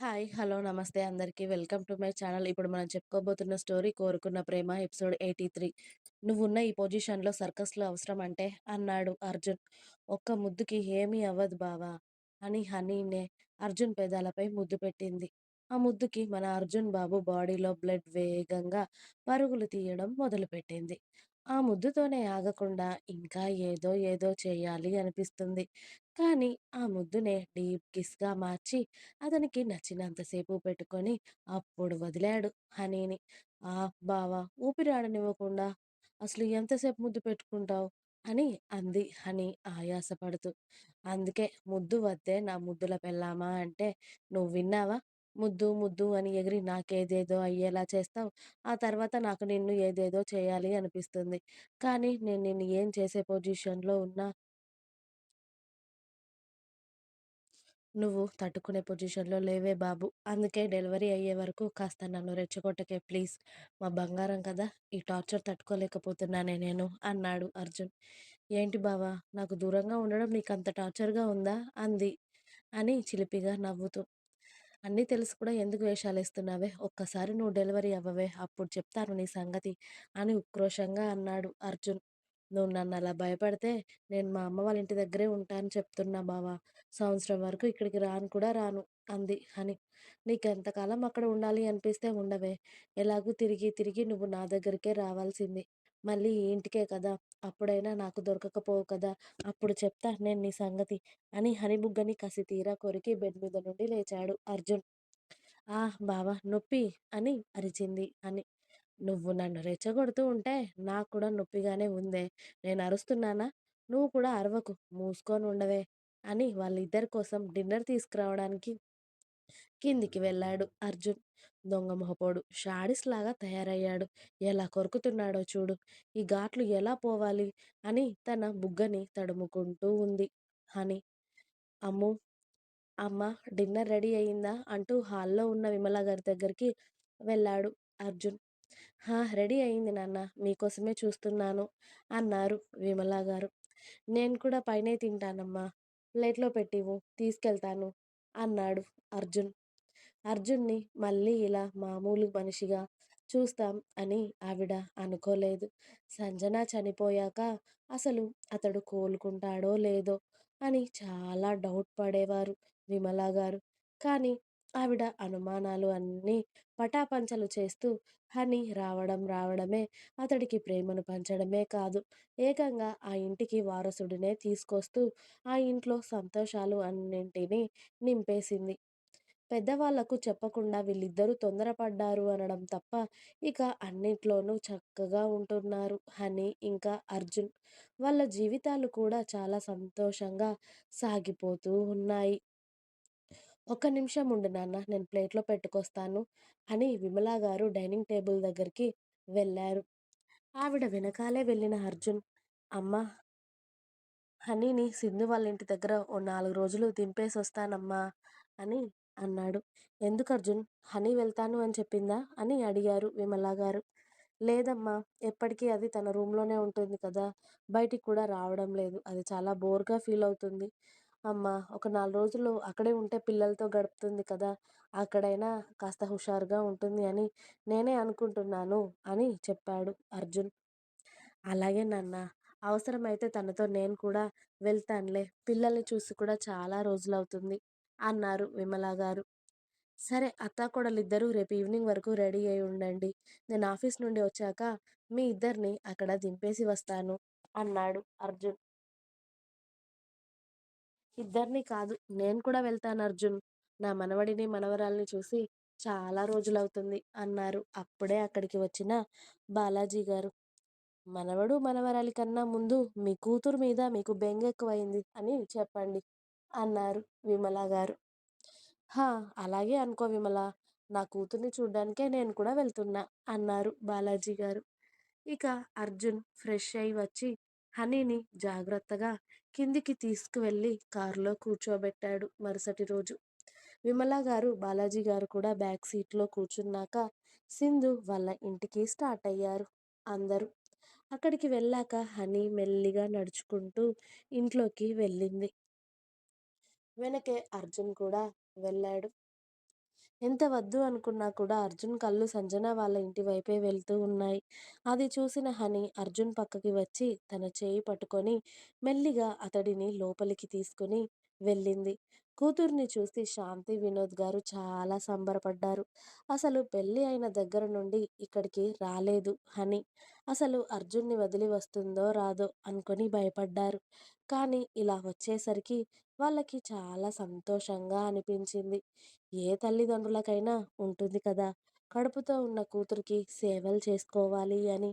Hi. Hello. నమస్తే అందరికి. Welcome to my channel. ఇప్పుడు మనం చెప్పుకోబోతున్న స్టోరీ 'కోరుకున్న ప్రేమ' ఎపిసోడ్ 83. "నువ్వున్న ఈ పొజిషన్‌లో సర్కస్‌లు అంటే అన్నాడు అర్జున్. "ఒక్క ముద్దుకి ఏమీ అవ్వదు బావా" అని హనీనే అర్జున్ పెదాలపై ముద్దు పెట్టింది. ఆ ముద్దుకి మన అర్జున్ బాబు బాడీలో బ్లడ్ వేగంగా పరుగులు తీయడం మొదలుపెట్టింది. ఆ ముద్దుతోనే ఆగకుండా ఇంకా ఏదో ఏదో చేయాలి అనిపిస్తుంది. కానీ ఆ ముద్దునే డీప్ కిస్‌గా మార్చి అతనికి నచ్చినంతసేపు పెట్టుకొని అప్పుడు వదిలాడు హనీని. ఆ బావా ఊపిరాడనివ్వకుండా అసలు ఎంతసేపు ముద్దు పెట్టుకుంటావ్" అని అంది హని ఆయాసపడుతూ. "అందుకే ముద్దు వద్దే నా ముద్దుల పెళ్ళామా అంటే నువ్వు విన్నావా? ముద్దు ముద్దు అని ఎగిరి నాకేదేదో అయ్యేలా చేస్తావు ఆ తర్వాత నాకు నిన్ను ఏదేదో చేయాలి అనిపిస్తుంది. కానీ నేను నిన్ను ఏం చేసే పొజిషన్‌లో ఉన్నా నువ్వు తట్టుకునే పొజిషన్‌లో లేవే బాబు అందుకే డెలివరీ అయ్యే వరకు కాస్త నన్ను రెచ్చగొట్టకే ప్లీజ్. మా బంగారం కదా! ఈ టార్చర్ తట్టుకోలేకపోతున్నానే నేను" అన్నాడు అర్జున్. "ఏంటి బావా! నాకు దూరంగా ఉండడం నీకంత టార్చర్‌గా ఉందా" అంది అని చిలిపిగా నవ్వుతూ. "అన్నీ తెలిసి కూడా ఎందుకు వేషాలు వేస్తున్నావే ఒక్కసారి నువ్వు డెలివరీ అవ్వవే అప్పుడు చెప్తాను నీ సంగతి" అని ఉక్రోషంగా అన్నాడు అర్జున్. "నువ్వు నన్ను అలా భయపడితే నేను మా అమ్మ వాళ్ళ ఇంటి దగ్గరే ఉంటాను చెప్తున్నా బావా! సంవత్సరం వరకు ఇక్కడికి రాను కూడా రాను" అంది అని నీకు ఎంతకాలం అక్కడ ఉండాలి అనిపిస్తే ఉండవే. ఎలాగూ తిరిగి తిరిగి నువ్వు నా దగ్గరికే రావాల్సింది. మళ్ళీ ఇంటికే కదా! అప్పుడైనా నాకు దొరకకపోవు కదా! అప్పుడు చెప్తా నేను నీ సంగతి" అని హనీబుగ్గని కసి తీరా కొరికి బెడ్ మీద నుండి లేచాడు అర్జున్. ఆ బావా నొప్పి" అని అరిచింది అని "నువ్వు నన్ను రెచ్చగొడుతూ ఉంటే నాకు కూడా నొప్పిగానే ఉందే. నేను అరుస్తున్నానా? నువ్వు కూడా అరవకు మూసుకొని ఉండవే అని వాళ్ళిద్దరి కోసం డిన్నర్ తీసుకురావడానికి కిందికి వెళ్ళాడు అర్జున్. దొంగ మొహపోడు లాగా తయారయ్యాడు. ఎలా కొరుకుతున్నాడో చూడు. ఈ ఘాట్లు ఎలా పోవాలి అని తన బుగ్గని తడుముకుంటూ ఉంది హని. అమ్ము అమ్మ డిన్నర్ రెడీ అయిందా" అంటూ హాల్‌లో ఉన్న విమలగారి దగ్గరికి వెళ్ళాడు అర్జున్. "హా! రెడీ అయింది నాన్నా. మీకోసమే చూస్తున్నాను" అన్నారు విమలగారు. "నేను కూడా పైనే తింటానమ్మా. ప్లేట్‌లో పెట్టివు తీసుకెళ్తాను" అన్నాడు అర్జున్. అర్జున్‌ని మళ్ళీ ఇలా మామూలు మనిషిగా చూస్తాం అని ఆవిడ అనుకోలేదు. సంజన చనిపోయాక అసలు అతడు కోలుకుంటాడో లేదో అని చాలా డౌట్ పడేవారు విమలగారు. కానీ ఆవిడ అనుమానాలు అన్నీ పటాపంచలు చేస్తూ హని రావడం రావడమే అతడికి ప్రేమను పంచడమే కాదు ఏకంగా ఆ ఇంటికి వారసుడినే తీసుకొస్తూ ఆ ఇంట్లో సంతోషాలు అన్నింటినీ నింపేసింది. పెద్దవాళ్ళకు చెప్పకుండా వీళ్ళిద్దరూ తొందరపడ్డారు అనడం తప్ప ఇక అన్నిట్లోనూ చక్కగా ఉంటున్నారు హనీ ఇంకా అర్జున్. వాళ్ళ జీవితాలు కూడా చాలా సంతోషంగా సాగిపోతూ ఉన్నాయి. "ఒక్క నిమిషం ఉండు నాన్న నేను ప్లేట్‌లో పెట్టుకొస్తాను" అని విమలా గారు డైనింగ్ టేబుల్ దగ్గరికి వెళ్ళారు. ఆవిడ వెనకాలే వెళ్ళిన అర్జున్ "అమ్మా! హనీని సింధు వాళ్ళ ఇంటి దగ్గర ఓ నాలుగు రోజులు దింపేసి వస్తానమ్మా అని అన్నాడు. ఎందుకు అర్జున్ హనీ వెళ్తాను అని చెప్పిందా" అని అడిగారు విమలగారు. "లేదమ్మా! ఎప్పటికీ అది తన రూమ్‌లోనే ఉంటుంది కదా! బయటికి కూడా రావడం లేదు. అది చాలా బోర్‌గా ఫీల్ అవుతుంది అమ్మా! ఒక నాలుగు రోజులు అక్కడే ఉంటే పిల్లలతో గడుపుతుంది కదా! అక్కడైనా కాస్త హుషారుగా ఉంటుంది అని నేనే అనుకుంటున్నాను" అని చెప్పాడు అర్జున్. "అలాగే నాన్న అవసరమైతే తనతో నేను కూడా వెళ్తానులే పిల్లల్ని చూసి కూడా చాలా రోజులవుతుంది" అన్నారు విమలా గారు "సరే అత్త అత్తాకోడలిద్దరూ రేపు ఈవినింగ్ వరకు రెడీ అయి ఉండండి. నేను ఆఫీస్ నుండి వచ్చాక మీ ఇద్దరిని అక్కడ దింపేసి వస్తాను" అన్నాడు అర్జున్. ఇద్దరిని కాదు నేను కూడా వెళ్తాను అర్జున్ నా మనవడిని మనవరాల్ని చూసి చాలా రోజులవుతుంది" అన్నారు అప్పుడే అక్కడికి వచ్చిన బాలాజీ గారు "మనవడు మనవరాలి కన్నా ముందు మీ కూతురు మీద మీకు బెంగెక్కువైంది అని చెప్పండి" అన్నారు విమలగారు. "హా! అలాగే అనుకో విమలా! నా కూతుర్ని చూడ్డానికే నేను కూడా వెళ్తున్నా" అన్నారు బాలాజీ గారు ఇక అర్జున్ ఫ్రెష్ అయి వచ్చి హనీని జాగ్రత్తగా కిందికి తీసుకువెళ్ళి కారులో కూర్చోబెట్టాడు మరుసటి రోజు. విమలగారు బాలాజీగారు కూడా బ్యాక్ సీట్లో కూర్చున్నాక సింధు వాళ్ళ ఇంటికి స్టార్ట్ అయ్యారు అందరూ. అక్కడికి వెళ్ళాక హనీ మెల్లిగా నడుచుకుంటూ ఇంట్లోకి వెళ్ళింది. వెనకే అర్జున్ కూడా వెళ్ళాడు. ఎంత వద్దు అనుకున్నా కూడా అర్జున్ కళ్ళు సంజన వాళ్ళ ఇంటి వైపే వెళ్తూ ఉన్నాయి. అది చూసిన హని అర్జున్ పక్కకి వచ్చి తన చేయి పట్టుకొని మెల్లిగా అతడిని లోపలికి తీసుకుని వెళ్ళింది. కూతుర్ని చూసి శాంతి వినోద్ గారు చాలా సంబరపడ్డారు. అసలు పెళ్ళి అయిన దగ్గర నుండి ఇక్కడికి రాలేదు హని. అసలు అర్జున్ని వదిలి వస్తుందో రాదో అనుకొని భయపడ్డారు. కానీ ఇలా వచ్చేసరికి వాళ్ళకి చాలా సంతోషంగా అనిపించింది. ఏ తల్లిదండ్రులకైనా ఉంటుంది కదా! కడుపుతో ఉన్న కూతురికి సేవలు చేసుకోవాలి అని.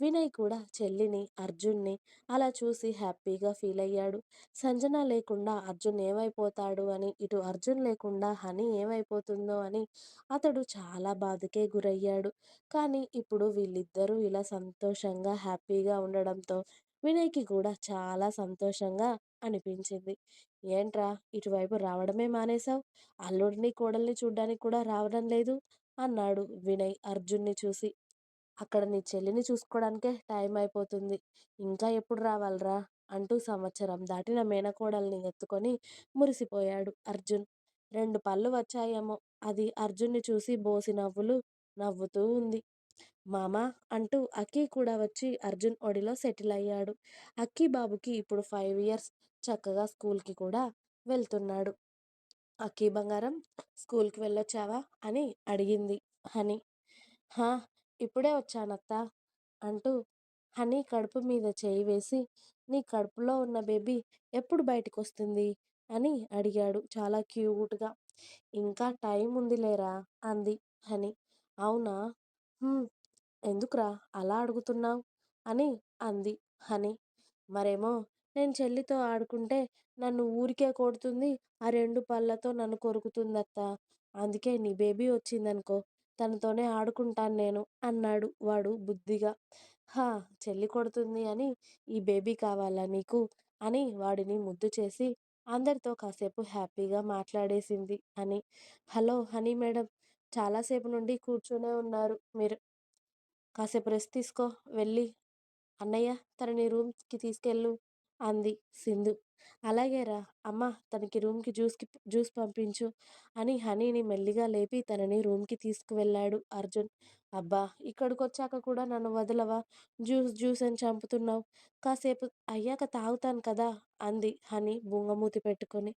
వినయ్ కూడా చెల్లిని, అర్జున్ని అలా చూసి హ్యాపీగా ఫీలయ్యాడు. సంజన లేకుండా అర్జున్ ఏమైపోతాడు అని, ఇటు అర్జున్ లేకుండా హని ఏమైపోతుందో అని అతడు చాలా బాధకే గురయ్యాడు. కానీ ఇప్పుడు వీళ్ళిద్దరూ ఇలా సంతోషంగా, హ్యాపీగా ఉండడంతో వినయ్‌కి కూడా చాలా సంతోషంగా అనిపించింది. ఏంట్రా ఇటువైపు రావడమే మానేశావు అల్లుడిని, కోడల్ని చూడ్డానికి కూడా రావడం లేదు అన్నాడు వినయ్ అర్జున్ని చూసి. అక్కడ నీ చెల్లిని చూసుకోవడానికే టైం అయిపోతుంది. ఇంకా ఎప్పుడు రావాలిరా? అంటూ సంవత్సరం దాటిన మేనకోడల్ని ఎత్తుకొని మురిసిపోయాడు అర్జున్. రెండు పళ్ళు వచ్చాయేమో అది అర్జున్ని చూసి బోసి నవ్వులు నవ్వుతూ ఉంది. మామా అంటూ అక్కీ కూడా వచ్చి అర్జున్ ఒడిలో సెటిల్ అయ్యాడు. అక్కీ బాబుకి ఇప్పుడు ఫైవ్ ఇయర్స్. చక్కగా స్కూల్‌కి కూడా వెళ్తున్నాడు. అక్కీ బంగారం స్కూల్‌కి వెళ్ళొచ్చావా? అని అడిగింది హనీ హా! ఇప్పుడే వచ్చానత్తా అంటూ హనీ కడుపు మీద చేయి వేసి నీ కడుపులో ఉన్న బేబీ ఎప్పుడు బయటికొస్తుంది? అని అడిగాడు చాలా క్యూట్‌గా. ఇంకా టైం ఉంది లేరా అంది హనీ అవునా? ఎందుకురా అలా అడుగుతున్నావ్? అని అంది హని. మరేమో నేను చెల్లితో ఆడుకుంటే నన్ను ఊరికే కొడుతుంది. ఆ రెండు పళ్ళతో నన్ను కొరుకుతుందత్తా. అందుకే నీ బేబీ వచ్చిందనుకో తనతోనే ఆడుకుంటాను నేను అన్నాడు వాడు బుద్ధిగా. హా! చెల్లి కొడుతుంది అని ఈ బేబీ కావాలా నీకు? అని వాడిని ముద్దు చేసి అందరితో కాసేపు హ్యాపీగా మాట్లాడేసింది హని. హలో హనీ మేడం చాలాసేపు నుండి కూర్చునే ఉన్నారు మీరు. కాసేపు రెస్ట్ తీసుకో వెళ్ళి అన్నయ్య తనని రూమ్‌కి తీసుకెళ్ళు అంది సింధు. అలాగేరా అమ్మా తనకి రూమ్‌కి జ్యూస్‌కి జ్యూస్ పంపించు అని హనీని మెల్లిగా లేపి తనని రూమ్‌కి తీసుకువెళ్ళాడు అర్జున్. అబ్బా ఇక్కడికి వచ్చాక కూడా నన్ను వదలవా? జ్యూస్ జ్యూస్ అని చంపుతున్నావు కాసేపు అయ్యాక తాగుతాను కదా అంది హనీ బుంగమూతి పెట్టుకొని.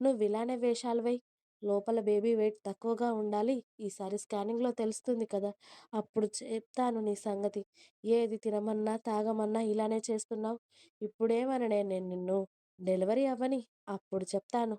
నువ్విలానే వేషాలు వై లోపల బేబీ వెయిట్ తక్కువగా ఉండాలి. ఈసారి స్కానింగ్‌లో తెలుస్తుంది కదా! అప్పుడు చెప్తాను నీ సంగతి. ఏది తినమన్నా, తాగమన్నా ఇలానే చేస్తున్నావు ఇప్పుడేమననే నేను నిన్ను. డెలివరీ అవ్వని అప్పుడు చెప్తాను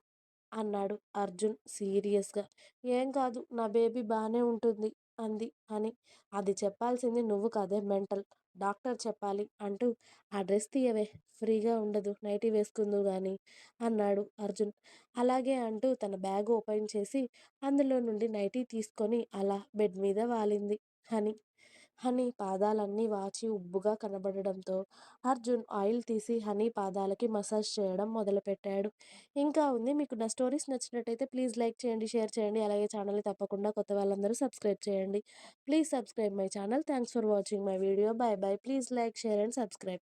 అన్నాడు అర్జున్ సీరియస్‌గా. ఏం కాదు నా బేబీ బాగానే ఉంటుంది అంది హని. అది చెప్పాల్సింది నువ్వు కాదే మెంటల్. డాక్టర్ చెప్పాలి అంటూ ఆ డ్రెస్ తీయవే ఫ్రీగా ఉండదు నైటీ వేసుకుందువు గాని అన్నాడు అర్జున్. అలాగే అంటూ తన బ్యాగ్ ఓపెన్ చేసి అందులో నుండి నైటీ తీసుకొని అలా బెడ్ మీద వాలింది హని. హనీ పాదాలన్నీ వాచి ఉబ్బుగా కనబడడంతో అర్జున్ ఆయిల్ తీసి హనీ పాదాలకి మసాజ్ చేయడం మొదలుపెట్టాడు. ఇంకా ఉంది మీకు నా స్టోరీస్ నచ్చినట్టయితే ప్లీజ్ లైక్ చేయండి, షేర్ చేయండి. అలాగే ఛానల్‌ని తప్పకుండా కొత్త వాళ్ళందరూ సబ్స్క్రైబ్ చేయండి. Please subscribe my channel. Thanks for watching my video. Bye bye please like, share and subscribe.